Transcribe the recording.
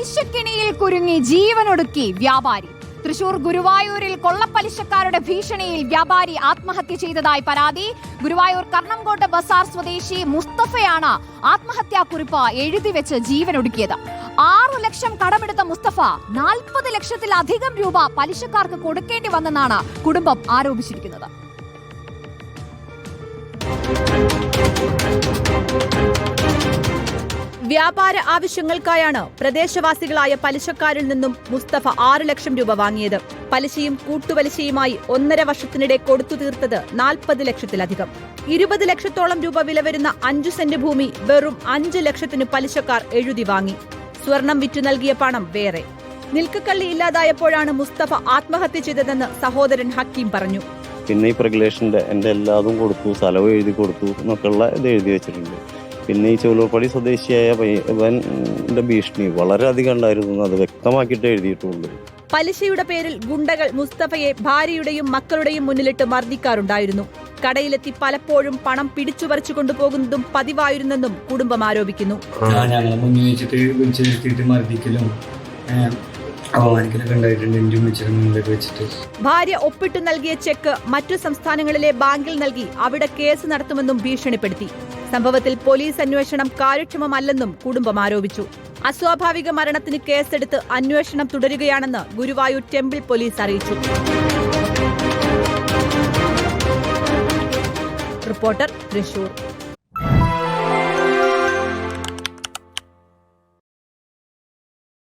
പലിശക്കിണിയിൽ കുരുങ്ങി ജീവനൊടുക്കി വ്യാപാരി. തൃശൂർ ഗുരുവായൂരിൽ കൊള്ളപ്പലിശക്കാരുടെ ഭീഷണിയിൽ വ്യാപാരി ആത്മഹത്യ ചെയ്തതായി പരാതി. ഗുരുവായൂർ കർണംകോട്ട് ബസാർ സ്വദേശി മുസ്തഫയാണ് ആത്മഹത്യാ കുറിപ്പ് എഴുതി വെച്ച് ജീവനൊടുക്കിയത്. ആറു ലക്ഷം കടമെടുത്ത മുസ്തഫ നാൽപ്പത് ലക്ഷത്തിലധികം രൂപ പലിശക്കാർക്ക് കൊടുക്കേണ്ടി വന്നെന്നാണ് കുടുംബം ആരോപിച്ചിരിക്കുന്നത്. വ്യാപാര ആവശ്യങ്ങൾക്കായാണ് പ്രദേശവാസികളായ പലിശക്കാരിൽ നിന്നും മുസ്തഫ ആറ് ലക്ഷം രൂപ വാങ്ങിയത്. പലിശയും കൂട്ടുപലിശയുമായി ഒന്നര വർഷത്തിനിടെ കൊടുത്തു തീർത്തത് നാൽപ്പത് ലക്ഷത്തിലധികം. ഇരുപത് ലക്ഷത്തോളം രൂപ വില വരുന്ന അഞ്ചു സെന്റ് ഭൂമി വെറും അഞ്ച് ലക്ഷത്തിന് പലിശക്കാർ എഴുതി വാങ്ങി. സ്വർണം വിറ്റു നൽകിയ പണം വേറെ. നിൽക്കക്കള്ളി ഇല്ലാതായപ്പോഴാണ് മുസ്തഫ ആത്മഹത്യ ചെയ്തതെന്ന് സഹോദരൻ ഹക്കീം പറഞ്ഞു. പിന്നെ ഈ പ്രഗ്ലേഷന്റെ എന്റെ എല്ലാതും കൊടുത്തു സ്ഥലവും എഴുതി കൊടുത്തു എന്നൊക്കെയുള്ള ഇത് എഴുതി വെച്ചിട്ടുണ്ട്. പിന്നെ ഈ ചുവലൂർപ്പടി സ്വദേശിയായ പയ്യന്റെ ഭീഷണി വളരെയധികം ഉണ്ടായിരുന്നു അത് വ്യക്തമാക്കിയിട്ട് എഴുതിയിട്ടുള്ളൂ. പലിശയുടെ പേരിൽ ഗുണ്ടകൾ മുസ്തഫയെ ഭാര്യയുടെയും മക്കളുടെയും മുന്നിലിട്ട് മർദ്ദിക്കാറുണ്ടായിരുന്നു. കടയിലെത്തി പലപ്പോഴും പണം പിടിച്ചു പറിച്ചു കൊണ്ടുപോകുന്നതും പതിവായിരുന്നെന്നും കുടുംബം ആരോപിക്കുന്നു. ഞങ്ങളെ മുന്നിൽ വെച്ചിട്ട് വിളിച്ച് നിർത്തിയിട്ട് മർദ്ദിക്കലും ഭാര്യ ഒപ്പിട്ടു നൽകിയ ചെക്ക് മറ്റു സംസ്ഥാനങ്ങളിലെ ബാങ്കിൽ നൽകി അവിടെ കേസ് നടത്തുമെന്നും ഭീഷണിപ്പെടുത്തി. സംഭവത്തിൽ പോലീസ് അന്വേഷണം കാര്യക്ഷമമല്ലെന്നും കുടുംബം ആരോപിച്ചു. അസ്വാഭാവിക മരണത്തിന് കേസെടുത്ത് അന്വേഷണം തുടരുകയാണെന്ന് ഗുരുവായൂർ ടെമ്പിൾ പോലീസ് അറിയിച്ചു. റിപ്പോർട്ടർ തൃശൂർ.